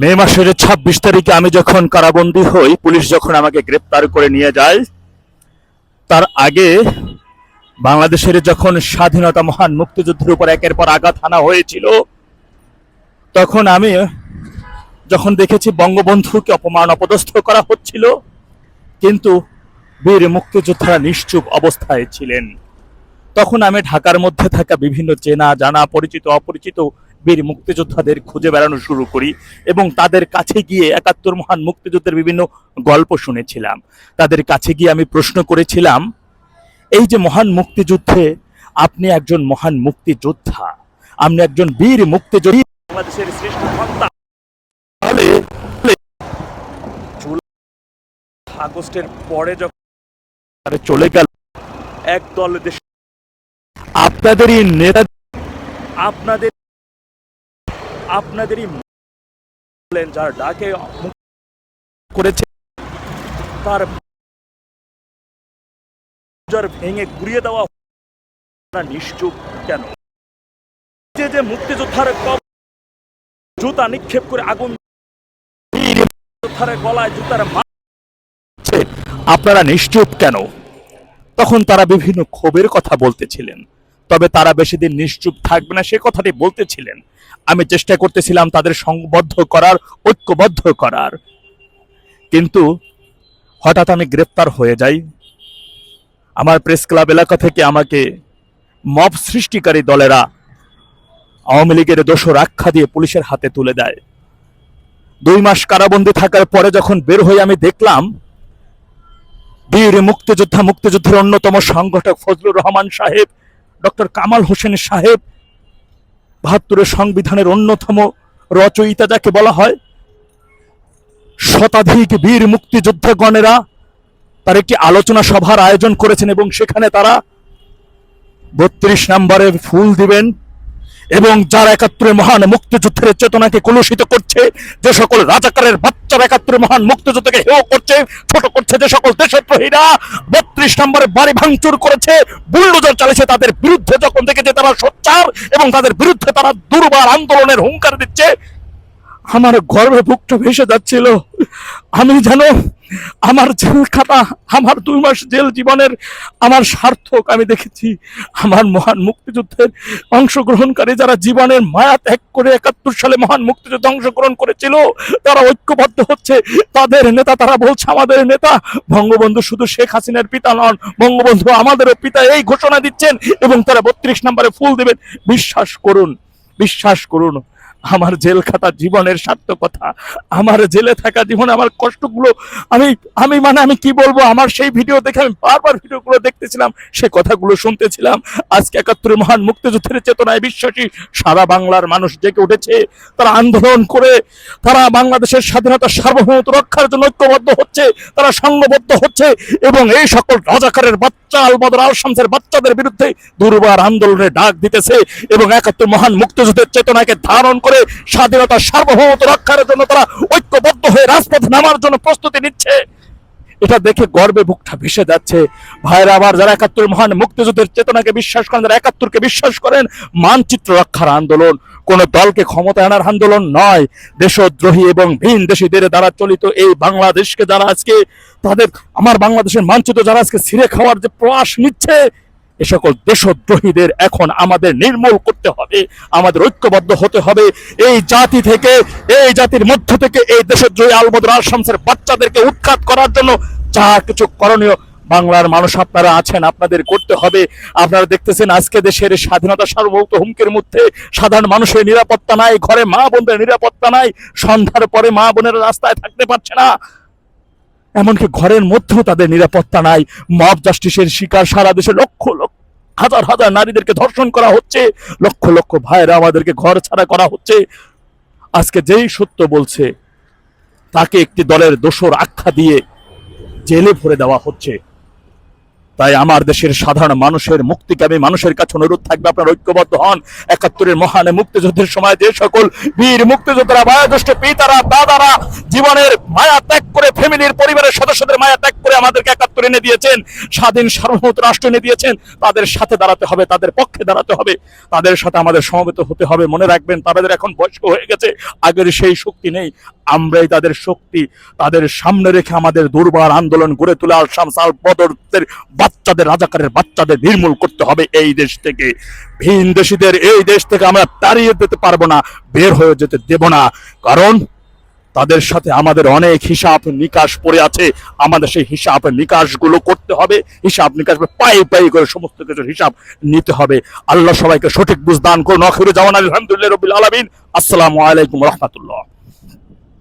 মে মাসের ছাব্বিশ তারিখে আমি যখন কারাবন্দী হই, পুলিশ যখন আমাকে গ্রেপ্তার করে নিয়ে যায়, তার আগে বাংলাদেশের যখন স্বাধীনতা মহান মুক্তিযুদ্ধের উপর একের পর আঘাত হানা হয়েছিল, তখন আমি যখন দেখেছি বঙ্গবন্ধুকে অপমান অপদস্থ করা হচ্ছিল, কিন্তু বীর মুক্তিযোদ্ধারা নিশ্চুপ অবস্থায় ছিলেন। তখন আমি ঢাকার মধ্যে থাকা বিভিন্ন চেনা, জানা, পরিচিত, অপরিচিত বীর মুক্তিযোদ্ধাদের খুঁজে বেড়ানো শুরু করি এবং তাদের কাছে গিয়ে একাত্তর মহান মুক্তিযুদ্ধের বিভিন্ন গল্প শুনেছিলাম। তাদের কাছে গিয়ে আমি প্রশ্ন করেছিলাম, এই যে মহান মুক্তিযুদ্ধে আপনি একজন মহান মুক্তিযোদ্ধা, আপনি একজন বীর মুক্তিযোদ্ধা বাংলাদেশের শ্রেষ্ঠ আগস্টের পরে যখন চলে গেল একদল দেশ আপনাদেরই নেতা আপনাদের আপনাদেরই বলেন, যার ডাকে করেছে, তার ভেঙে ঘুরিয়ে দেওয়া নিশ্চুপ কেন? যে যে মুক্তিযোদ্ধার জুতা নিক্ষেপ করে আগুন গলায় জুতার আপনারা নিশ্চুপ কেন? তখন তারা বিভিন্ন ক্ষোভের কথা বলতেছিলেন। তবে তারা বেশি দিন নিশ্চুপ থাকবে না। সে কথাটি বলতেছিলেন। আমি চেষ্টা করতেছিলাম তাদের সংবদ্ধ করার, ঐক্যবদ্ধ করার। কিন্তু হঠাৎ আমি গ্রেপ্তার হয়ে যাই। আমার প্রেস ক্লাব এলাকা থেকে আমাকে মব সৃষ্টিকারী দলেরা আওয়ামী লীগের দোষর আখ্যা দিয়ে পুলিশের হাতে তুলে দেয়। দুই মাস কারাবন্দী থাকার পরে যখন বের হয়ে আমি দেখলাম বীর মুক্তিযোদ্ধা, মুক্তিযুদ্ধের অন্যতম সংগঠক ফজলুর রহমান সাহেব ডক্টর কামাল হোসেন সাহেব, বাহাত্তরের সংবিধানের অন্যতম রচয়িতা যাকে বলা হয়, শতাধিক বীর মুক্তিযোদ্ধাগণেরা তার একটি আলোচনা সভার আয়োজন করেছেন এবং সেখানে তারা বত্রিশ নম্বরে ফুল দিবেন। এবং যারা একাত্তরের মহান মুক্তিযুদ্ধের চেতনাকে কলুষিত করছে, যে সকল রাজাকারের বাচ্চারা একাত্তরের মহান মুক্তিযুদ্ধকে হেয় করছে, ছোট করছে যে সকল দেশদ্রোহীরা বত্রিশ নম্বরে বাড়ি ভাঙচুর করেছে, বুলডোজার চালিয়েছে তাদের বিরুদ্ধে যখন দেখেছে তারা সোচ্চার এবং তাদের বিরুদ্ধে তারা দুর্বার আন্দোলনের হুঙ্কার দিচ্ছে। আমার গর্বে বুকটা ভেসে যাচ্ছিল। আমি যেন আমার জেল খাতা আমার দুই মাস জেল জীবনের আমার সার্থক আমি দেখেছি। আমার মহান মুক্তিযুদ্ধের অংশগ্রহণকারী যারা জীবনের মায়া ত্যাগ করে একাত্তর সালে মহান মুক্তিযুদ্ধে অংশগ্রহণ করেছিল, তারা ঐক্যবদ্ধ হচ্ছে। তাদের নেতা, তারা বলছে, আমাদের নেতা বঙ্গবন্ধু শুধু শেখ হাসিনার পিতা নন, বঙ্গবন্ধু আমাদেরও পিতা এই ঘোষণা দিচ্ছেন এবং তারা বত্রিশ নম্বরে ফুল দেবেন। বিশ্বাস করুন বিশ্বাস করুন। আমার জেল খাতা জীবনের সার্থকতা আমার জেলে থাকা জীবনে আমার কষ্টগুলো আমি আমি মানে আমি কি বলব? আমার সেই ভিডিও দেখে আমি বারবার ভিডিওগুলো দেখতেছিলাম, সে কথাগুলো শুনতেছিলাম। আজকে একাত্তরের মহান মুক্তিযুদ্ধের চেতনায় বিশ্বাসী সারা বাংলার মানুষ জেগে উঠেছে। তারা আন্দোলন করে, তারা বাংলাদেশের স্বাধীনতা সার্বভৌমত রক্ষার জন্য ঐক্যবদ্ধ হচ্ছে, তারা সংঘবদ্ধ হচ্ছে এবং এই সকল রাজাকারের বাচ্চা আলবদর আল শামসের বাচ্চাদের বিরুদ্ধে দুর্বার আন্দোলনের ডাক দিতেছে এবং একাত্তর মহান মুক্তিযুদ্ধের চেতনাকে ধারণ করে স্বাধীনতা সার্বভৌমত্ব রক্ষার জন্য তারা ঐক্যবদ্ধ হয়ে রাজপথে নামার জন্য প্রস্তুতি নিচ্ছে। এটা দেখে গর্বে বুকটা ভেসে যাচ্ছে। ভাইরা আবার যারা একাত্তর মহান মুক্তিযুদ্ধের চেতনাকে বিশ্বাস করেন, যারা একাত্তরকে বিশ্বাস করেন, মানচিত্র রক্ষার আন্দোলন। কোন দলকে ক্ষমতা আনার আন্দোলন নয়। দেশদ্রোহী এবং ভিন দেশীদের দ্বারা চলিত এই বাংলাদেশকে যারা আজকে তাদের, আমার বাংলাদেশের মানচিত্র যারা আজকে ছিঁড়ে খাওয়ার যে প্রয়াস নিচ্ছে এ সকল দেশদ্রোহীদের এখন আমাদের নির্মূল করতে হবে, আমাদের ঐক্যবদ্ধ হতে হবে। এই জাতি থেকে, এই জাতির মধ্য থেকে এই দেশদ্রোহী আলবদর আল শামসের বাচ্চাদেরকে উৎখাত করার জন্য যা কিছু করণীয়, বাংলার মানুষ আপনারা আছেন, আপনাদের করতে হবে। আপনারা দেখতেছেন আজকে দেশের স্বাধীনতা সার্বভৌমত্ব হুমকির মধ্যে সাধারণ মানুষের নিরাপত্তা নাই, ঘরে মা বোনদের নিরাপত্তা নাই, সন্ধ্যার পরে মা বোনের রাস্তায় থাকতে পারছে না। এমনকি ঘরের মধ্যেও তাদের নিরাপত্তা নাই। মব জাস্টিসের শিকার সারা দেশে লক্ষ লক্ষ, হাজার হাজার নারীদেরকে ধর্ষণ করা হচ্ছে। লক্ষ লক্ষ ভাইরা আমাদেরকে ঘর ছাড়া করা হচ্ছে। আজকে যেই সত্য বলছে, তাকে একটি দলের দোষর আখ্যা দিয়ে জেলে ভরে দেওয়া হচ্ছে। তাই আমার দেশের সাধারণ মানুষের মুক্তিকামী মানুষের কাছে অনুরোধ থাকবে, আপনারা ঐক্যবদ্ধ হন। একাত্তরের মহান মুক্তিযুদ্ধের সময় যে সকল বীর মুক্তিযোদ্ধারা বয়োজ্যেষ্ঠ পিতারা, দাদারা জীবনের মায়া ত্যাগ করে ফ্যামিলির পরিবারের সদস্যদের মায়া ত্যাগ করে আমাদেরকে একাত্তর এনে দিয়েছেন, স্বাধীন সার্বভৌমত্ব রাষ্ট্র এনে দিয়েছেন, তাদের সাথে দাঁড়াতে হবে, তাদের পক্ষে দাঁড়াতে হবে, তাদের সাথে আমাদের সমবেত হতে হবে, মনে রাখবেন তাদের এখন বয়স্ক হয়ে গেছে, আগের সেই শক্তি নেই, আমরাই তাদের শক্তি, তাদের সামনে রেখে আমাদের দুর্বার আন্দোলন গড়ে তোলা আর শামসাল বদরদের বাচ্চাদের, রাজাকারের বাচ্চাদের নির্মূল করতে হবে এই দেশ থেকে। ভিন দেশীদের এই দেশ থেকে আমরা তাড়িয়ে দিতে পারব না, বের হয়ে যেতে দেব না, কারণ তাদের সাথে আমাদের অনেক হিসাব নিকাশ পড়ে আছে। আমাদের সেই হিসাব নিকাশগুলো করতে হবে। হিসাব নিকাশ পায়ে পায়ে করে সমস্ত কিছুর হিসাব নিতে হবে। আল্লাহ সবাইকে সঠিক বুঝদান করুন। অখিরে যাওয়ান আলহামদুলিল্লাহ রবিল আলমিন। আসসালামু আলাইকুম রহমতুল্লাহ।